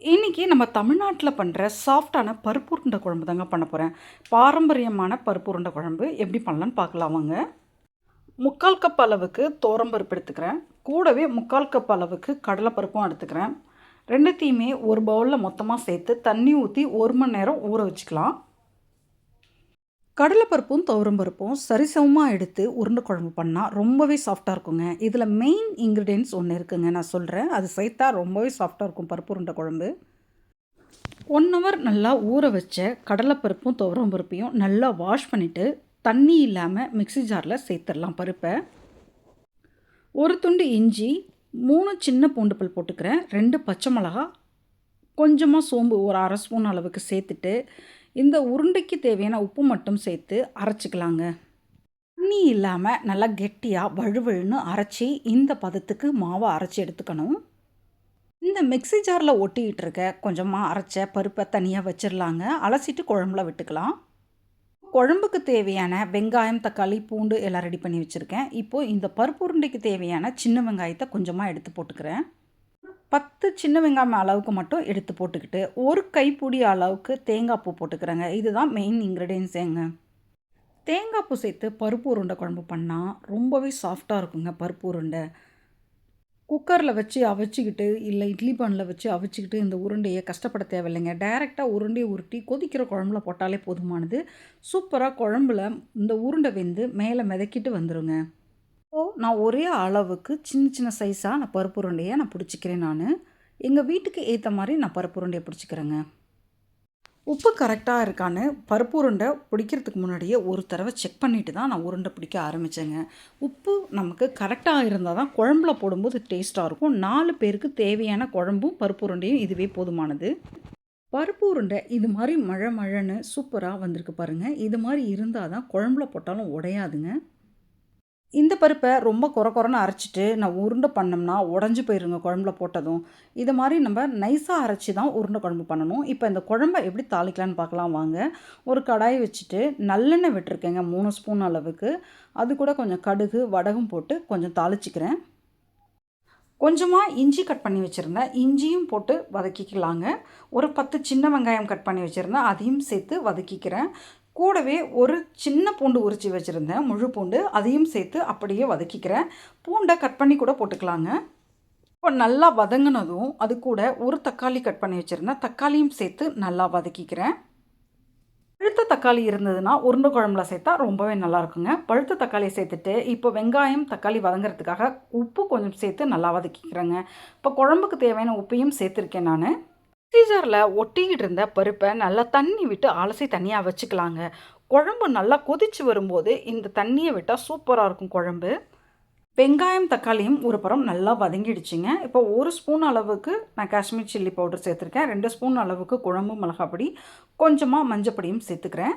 இன்னைக்கு நம்ம தமிழ்நாட்டில் பண்ணுற சாஃப்டான பருப்பு உருண்டை குழம்பு தாங்க பண்ண போகிறேன் பாரம்பரியமான பருப்பு உருண்டை குழம்பு எப்படி பண்ணலான்னு பார்க்கலாம் வாங்க. முக்கால் கப் அளவுக்கு பருப்பு எடுத்துக்கிறேன். கூடவே முக்கால் கப் அளவுக்கு கடலைப்பருப்பும் எடுத்துக்கிறேன். ரெண்டுத்தையுமே ஒரு பவுலில் மொத்தமாக சேர்த்து தண்ணி ஊற்றி ஒரு மணி நேரம் ஊற வச்சுக்கலாம். கடலைப்பருப்பும் துவரம்பருப்பும் சரிசமமாக எடுத்து உருண்டை குழம்பு பண்ணால் ரொம்பவே சாஃப்டாக இருக்குங்க. இதில் மெயின் இன்க்ரீடியன்ஸ் ஒன்று இருக்குங்க. நான் சொல்கிறேன் அது சேர்த்தா ரொம்பவே சாஃப்டாக இருக்கும் பருப்பு உருண்டை குழம்பு. ஒன் ஹவர் நல்லா ஊற வச்ச கடலைப்பருப்பும் துவரம்பருப்பையும் நல்லா வாஷ் பண்ணிவிட்டு தண்ணி இல்லாமல் மிக்ஸி ஜாரில் சேர்த்துடலாம் பருப்பை. ஒரு துண்டு இஞ்சி மூணு சின்ன பூண்டு பல் போட்டுக்கிறேன். ரெண்டு பச்சை மிளகா கொஞ்சமாக சோம்பு ஒரு அரை ஸ்பூன் அளவுக்கு சேர்த்துட்டு இந்த உருண்டைக்கு தேவையான உப்பு மட்டும் சேர்த்து அரைச்சிக்கலாங்க. தண்ணி இல்லாமல் நல்லா கெட்டியாக வழுவழுன்னு அரைச்சி இந்த பதத்துக்கு மாவை அரைச்சி எடுத்துக்கணும். இந்த மிக்ஸி ஜாரில் ஒட்டிக்கிட்டு இருக்க கொஞ்சமாக அரைச்ச பருப்பை தனியாக வச்சிடலாங்க அலசிட்டு குழம்புல விட்டுக்கலாம். குழம்புக்கு தேவையான வெங்காயம் தக்காளி பூண்டு எல்லாம் ரெடி பண்ணி வச்சுருக்கேன். இப்போது இந்த பருப்பு உருண்டைக்கு தேவையான சின்ன வெங்காயத்தை கொஞ்சமாக எடுத்து போட்டுக்கிறேன். பத்து சின்ன வெங்காயம் அளவுக்கு மட்டும் எடுத்து போட்டுக்கிட்டு ஒரு கைப்பிடி அளவுக்கு தேங்காய் பூ போட்டுக்கிறேங்க. இதுதான் மெயின் இன்க்ரீடியன்ஸேங்க தேங்காய் பூ சேர்த்து பருப்பு உருண்டை குழம்பு பண்ணால் ரொம்பவே சாஃப்டாக இருக்குங்க பருப்பு உருண்டை. குக்கரில் வச்சு அவிச்சிக்கிட்டு இல்லை இட்லி பானில் வச்சு அவிச்சிக்கிட்டு இந்த உருண்டையை கஷ்டப்பட தேவையில்லைங்க. டைரெக்டாக உருண்டையை உருட்டி கொதிக்கிற குழம்புல போட்டாலே போதுமானது. சூப்பராக குழம்புல இந்த உருண்டை வெந்து மேலே மிதக்கிட்டு வந்துடுங்க இப்போது நான் ஒரே அளவுக்கு சின்ன சின்ன சைஸாக நான் பருப்பு உருண்டையை நான் பிடிச்சிக்கிறேன் நான். எங்கள் வீட்டுக்கு ஏற்ற மாதிரி நான் பருப்பு உருண்டையை பிடிச்சிக்கிறேங்க. உப்பு கரெக்டாக இருக்கான்னு பருப்பு உருண்டை பிடிக்கிறதுக்கு முன்னாடியே ஒரு தடவை செக் பண்ணிவிட்டு தான் நான் உருண்டை பிடிக்க ஆரம்பித்தேங்க உப்பு நமக்கு கரெக்டாக இருந்தால் தான் குழம்புல போடும்போது டேஸ்ட்டாக இருக்கும். நாலு பேருக்கு தேவையான குழம்பும் பருப்பு உருண்டையும் இதுவே போதுமானது. பருப்பு உருண்டை இது மாதிரி மழை மழைன்னு சூப்பராக வந்திருக்கு பாருங்கள் இது மாதிரி இருந்தால் தான் குழம்புல போட்டாலும் உடையாதுங்க. இந்த பருப்பை ரொம்ப குறை குறைன்னு அரைச்சிட்டு நான் உருண்டை பண்ணோம்னா உடஞ்சி போயிருங்க குழம்புல போட்டதும். இது மாதிரி நம்ம நைஸாக அரைச்சி தான் உருண்டை குழம்பு பண்ணணும். இப்போ இந்த குழம்பை எப்படி தாளிக்கலான்னு பார்க்கலாம் வாங்க. ஒரு கடாய் வச்சுட்டு நல்லெண்ணெய் விட்டுருக்கேங்க மூணு ஸ்பூன் அளவுக்கு. அது கூட கொஞ்சம் கடுகு வடகம் போட்டு கொஞ்சம் தாளிச்சிக்கிறேன். கொஞ்சமாக இஞ்சி கட் பண்ணி வச்சுருந்தேன் இஞ்சியும் போட்டு வதக்கிக்கலாங்க. ஒரு பத்து சின்ன வெங்காயம் கட் பண்ணி வச்சுருந்தேன் அதையும் சேர்த்து வதக்கிக்கிறேன். கூடவே ஒரு சின்ன பூண்டு உரித்து வச்சுருந்தேன். முழு பூண்டு அதையும் சேர்த்து அப்படியே வதக்கிக்கிறேன். பூண்டை கட் பண்ணி கூட போட்டுக்கலாங்க. இப்போ நல்லா வதங்கினதும் அது கூட ஒரு தக்காளி கட் பண்ணி வச்சுருந்தேன் தக்காளியும் சேர்த்து நல்லா வதக்கிக்கிறேன். பழுத்த தக்காளி இருந்ததுன்னா உருண்டை குழம்புல சேர்த்தா ரொம்பவே நல்லா இருக்குங்க. பழுத்த தக்காளியை சேர்த்துட்டு இப்போ வெங்காயம் தக்காளி வதங்கிறதுக்காக உப்பு கொஞ்சம் சேர்த்து நல்லா வதக்கிக்கிறேங்க. இப்போ குழம்புக்கு தேவையான உப்பையும் சேர்த்துருக்கேன் நான். சீசரில் ஒட்டிக்கிட்டு இருந்த பருப்பை நல்லா தண்ணி விட்டு அலசி தனியாக வச்சுக்கலாங்க. குழம்பு நல்லா கொதித்து வரும்போது இந்த தண்ணியை விட்டால் சூப்பராக இருக்கும் குழம்பு. வெங்காயம் தக்காளியும் ஒரு புறம் நல்லா வதங்கிடுச்சுங்க. இப்போ ஒரு ஸ்பூன் அளவுக்கு நான் காஷ்மீர் சில்லி பவுடர் சேர்த்துருக்கேன். ரெண்டு ஸ்பூன் அளவுக்கு குழம்பு மிளகாப்பொடி கொஞ்சமாக மஞ்சப்பொடியும் சேர்த்துக்கிறேன்.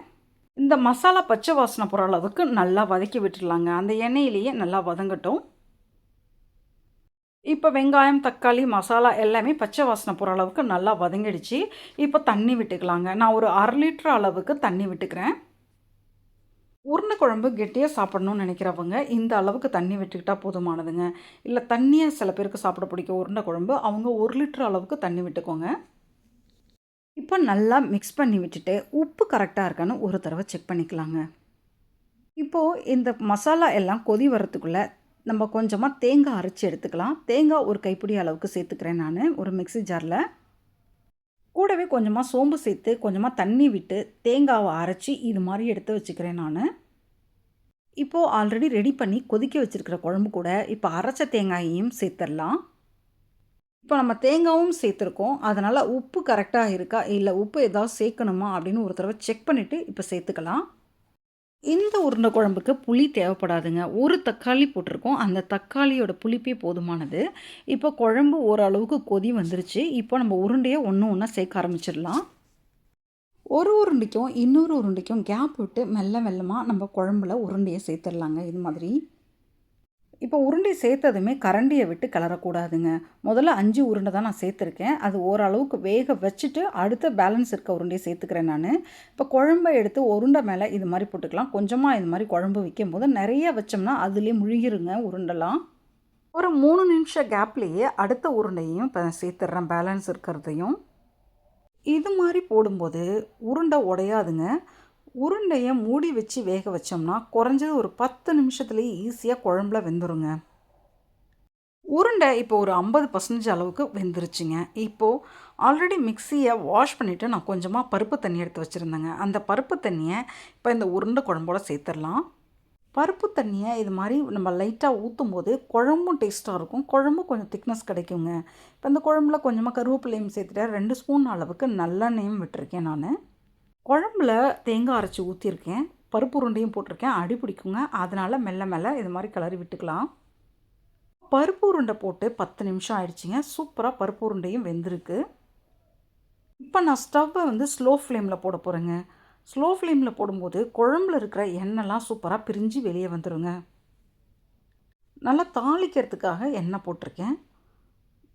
இந்த மசாலா பச்சை வாசனை போகிற அளவுக்கு நல்லா வதக்கி விட்டுடலாங்க. அந்த எண்ணெயிலேயே நல்லா வதங்கட்டும். இப்போ வெங்காயம் தக்காளி மசாலா எல்லாமே பச்சை வாசனை போகிற அளவுக்கு நல்லா வதங்கிடுச்சு. இப்போ தண்ணி விட்டுக்கலாங்க. நான் ஒரு அரை லிட்டர் அளவுக்கு தண்ணி விட்டுக்கிறேன். உருண்டை குழம்பு கெட்டியாக சாப்பிடணும்னு நினைக்கிறவங்க இந்த அளவுக்கு தண்ணி விட்டுக்கிட்டால் போதுமானதுங்க. இல்லை தண்ணியை சில பேருக்கு சாப்பிட பிடிக்கும் உருண்டை குழம்பு. அவங்க ஒரு லிட்டர் அளவுக்கு தண்ணி விட்டுக்கோங்க. இப்போ நல்லா மிக்ஸ் பண்ணி விட்டுட்டு உப்பு கரெக்டாக இருக்கான்னு ஒரு தடவை செக் பண்ணிக்கலாங்க. இப்போது இந்த மசாலா எல்லாம் கொதி வரத்துக்குள்ளே நம்ம கொஞ்சமாக தேங்காய் அரைச்சி எடுத்துக்கலாம். தேங்காய் ஒரு கைப்பிடி அளவுக்கு சேர்த்துக்கிறேன் நான் ஒரு மிக்சி ஜாரில். கூடவே கொஞ்சமாக சோம்பு சேர்த்து கொஞ்சமாக தண்ணி விட்டு தேங்காவை அரைச்சி இது மாதிரி எடுத்து வச்சுக்கிறேன் நான். இப்போது ஆல்ரெடி ரெடி பண்ணி கொதிக்க வச்சுருக்கிற குழம்பு கூட இப்போ அரைச்ச தேங்காயையும் சேர்த்துடலாம் இப்போ நம்ம தேங்காயும் சேர்த்துருக்கோம். அதனால் உப்பு கரெக்டாக இருக்கா? இல்லை உப்பு ஏதாவது சேர்க்கணுமா? அப்படின்னு ஒரு தடவை செக் பண்ணிவிட்டு இப்போ சேர்த்துக்கலாம். இந்த உருண்டை குழம்புக்கு புளி தேவைப்படாதுங்க. ஒரு தக்காளி போட்டிருக்கோம். அந்த தக்காளியோட புளிப்பே போதுமானது. இப்போ குழம்பு ஓரளவுக்கு கொதி வந்துருச்சு. இப்போ நம்ம உருண்டையை ஒன்று ஒன்றா சேர்க்க ஆரம்பிச்சிடலாம். ஒரு உருண்டைக்கும் இன்னொரு உருண்டைக்கும் கேப் விட்டு மெல்ல மெல்லமாக நம்ம குழம்புல உருண்டையை சேர்த்துடலாங்க. இது மாதிரி. இப்போ உருண்டை சேர்த்ததுமே கரண்டியை விட்டு கிளறக்கூடாதுங்க. முதல்ல அஞ்சு உருண்டை தான் நான் சேர்த்துருக்கேன். அது ஓரளவுக்கு வேக வச்சுட்டு அடுத்த பேலன்ஸ் இருக்க உருண்டையை சேர்த்துக்கிறேன் நான். இப்போ குழம்பை எடுத்து உருண்டை மேலே இது மாதிரி போட்டுக்கலாம். கொஞ்சமாக இது மாதிரி குழம்பு வைக்கும் போது நிறைய வச்சோம்னா அதுலேயே முழுகிருங்க உருண்டெல்லாம். ஒரு மூணு நிமிஷம் கேப்லேயே அடுத்த உருண்டையும் இப்போ சேர்த்துட்றேன் பேலன்ஸ் இருக்கிறதையும். இது மாதிரி போடும்போது உருண்டை உடையாதுங்க. உருண்டையை மூடி வச்சு வேக வச்சோம்னா குறைஞ்சது ஒரு பத்து நிமிஷத்துலேயே ஈஸியாக குழம்புல வெந்துருங்க. உருண்டை இப்போ ஒரு ஐம்பது பர்சன்டேஜ் அளவுக்கு வெந்துருச்சுங்க. இப்போது ஆல்ரெடி மிக்சியை வாஷ் பண்ணிவிட்டு நான் கொஞ்சமாக பருப்பு தண்ணி எடுத்து வச்சுருந்தேங்க. அந்த பருப்பு தண்ணியை இப்போ இந்த உருண்டை குழம்போடு சேர்த்துடலாம். பருப்பு தண்ணியை இது மாதிரி நம்ம லைட்டாக ஊற்றும் போது குழம்பும் டேஸ்ட்டாக இருக்கும். குழம்பும் கொஞ்சம் திக்னஸ் கிடைக்குங்க. இப்போ இந்த குழம்புல கொஞ்சமாக கருவேப்பிலையும் சேர்த்துட்டேன் ரெண்டு ஸ்பூன் அளவுக்கு நல்லெண்ணெயும் விட்டுருக்கேன் நான். குழம்புல தேங்காய் அரைச்சி ஊற்றிருக்கேன் பருப்பு உருண்டையும் போட்டிருக்கேன். அடி பிடிக்குங்க. அதனால் மெல்ல மெல்ல இது மாதிரி கிளறி விட்டுக்கலாம். பருப்பு உருண்டை போட்டு பத்து நிமிஷம் ஆயிடுச்சுங்க. சூப்பராக பருப்பு உருண்டையும் வெந்திருக்கு. இப்போ நான் ஸ்டவ்வை வந்து ஸ்லோ ஃப்ளேமில் போட போகிறேங்க ஸ்லோ ஃப்ளேமில் போடும்போது குழம்புல இருக்கிற எண்ணெய்லாம் சூப்பராக பிரிஞ்சு வெளியே வந்துடுங்க நல்லா தாளிக்கிறதுக்காக எண்ணெய் போட்டிருக்கேன்.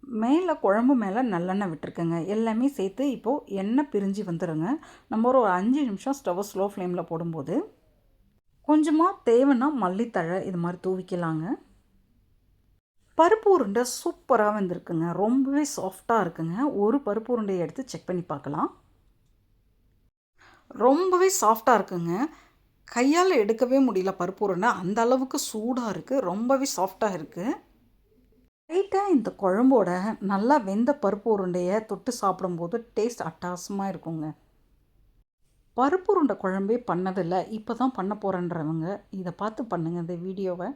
மேலே குழம்பு மேலே நல்லெண்ணெய் விட்டுருக்கேங்க. எல்லாமே சேர்த்து இப்போது எண்ணெய் பிரிஞ்சு வந்துடுங்க நம்ம ஒரு அஞ்சு நிமிஷம் ஸ்டவ்வை ஸ்லோ ஃப்ளேமில் போடும்போது கொஞ்சமாக தேவைன்னா மல்லித்தழை இது மாதிரி தூவிக்கலாங்க. பருப்பு உருண்டை சூப்பராக வந்திருக்குங்க. ரொம்பவே சாஃப்டாக இருக்குங்க. ஒரு பருப்பு உருண்டையை எடுத்து செக் பண்ணி பார்க்கலாம். ரொம்பவே சாஃப்டாக இருக்குங்க. கையால் எடுக்கவே முடியல பருப்பு உருண்டை. அந்த அளவுக்கு சூடாக இருக்குது ரொம்பவே சாஃப்டாக இருக்குது லைட்டாக இந்த குழம்போட நல்லா வெந்த பருப்பு உருண்டையை தொட்டு சாப்பிடும்போது டேஸ்ட் அட்டாசமாக இருக்குங்க. பருப்பு உருண்டை குழம்பே பண்ணதில்லை. இப்போ தான் பண்ண போகிறேன்றவங்க இதை பார்த்து பண்ணுங்கள் இந்த வீடியோவை.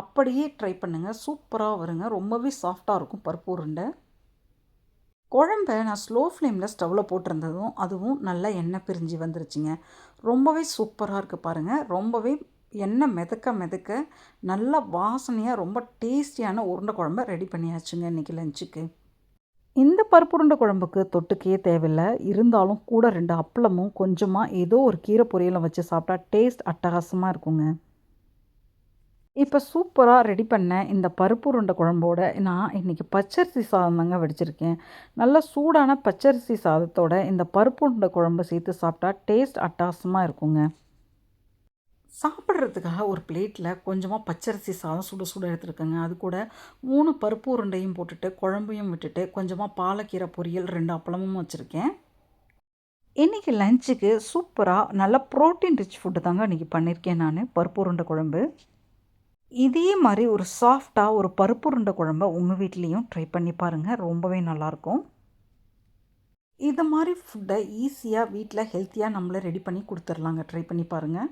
அப்படியே ட்ரை பண்ணுங்கள் சூப்பராக வருங்க. ரொம்பவே சாஃப்டாக இருக்கும் பருப்பு உருண்டை. குழம்ப நான் ஸ்லோ ஃப்ளேமில் ஸ்டவ்வில் போட்டிருந்ததும் அதுவும் நல்லா எண்ணெய் பிரிஞ்சு வந்துருச்சுங்க. ரொம்பவே சூப்பராக இருக்குது பாருங்கள் ரொம்பவே எண்ணெய் மிதக்க மிதக்க நல்ல வாசனையாக ரொம்ப டேஸ்டியான உருண்டை குழம்ப ரெடி பண்ணியாச்சுங்க இன்றைக்கி லஞ்சுக்கு. இந்த பருப்பு உருண்டை குழம்புக்கு தொட்டுக்கே தேவையில்லை. இருந்தாலும் கூட ரெண்டு அப்பளமும் கொஞ்சமாக ஏதோ ஒரு கீரை பொரியலும் வச்சு சாப்பிட்டா டேஸ்ட் அட்டகாசமாக இருக்குங்க. இப்போ சூப்பராக ரெடி பண்ண இந்த பருப்பு உருண்டை குழம்போட நான் இன்றைக்கி பச்சரிசி சாதம் தாங்க வடிச்சிருக்கேன். நல்ல சூடான பச்சரிசி சாதத்தோட இந்த பருப்பு உருண்டை குழம்பு சேர்த்து சாப்பிட்டா டேஸ்ட் அட்டகாசமாக இருக்குங்க. சாப்பிட்றதுக்காக ஒரு பிளேட்டில் கொஞ்சமாக பச்சரிசி சாதம் சுட சுட எடுத்துருக்கேங்க. அது கூட மூணு பருப்பு உருண்டையும் போட்டுட்டு குழம்பையும் விட்டுட்டு கொஞ்சமாக பாலக்கீரை பொரியல் ரெண்டு அப்பளமும் வச்சுருக்கேன். இன்றைக்கி லஞ்சுக்கு சூப்பராக நல்ல ப்ரோட்டீன் ரிச் ஃபுட்டு தாங்க இன்றைக்கி பண்ணியிருக்கேன் நான் பருப்பு உருண்டை குழம்பு. இதே மாதிரி ஒரு சாஃப்டாக ஒரு பருப்பு உருண்டை குழம்ப உங்கள் வீட்லேயும் ட்ரை பண்ணி பாருங்கள் ரொம்பவே நல்லாயிருக்கும். இது மாதிரி ஃபுட்டை ஈஸியாக வீட்டில் ஹெல்த்தியாக நம்மளே ரெடி பண்ணி கொடுத்துர்லாங்க ட்ரை பண்ணி பாருங்கள்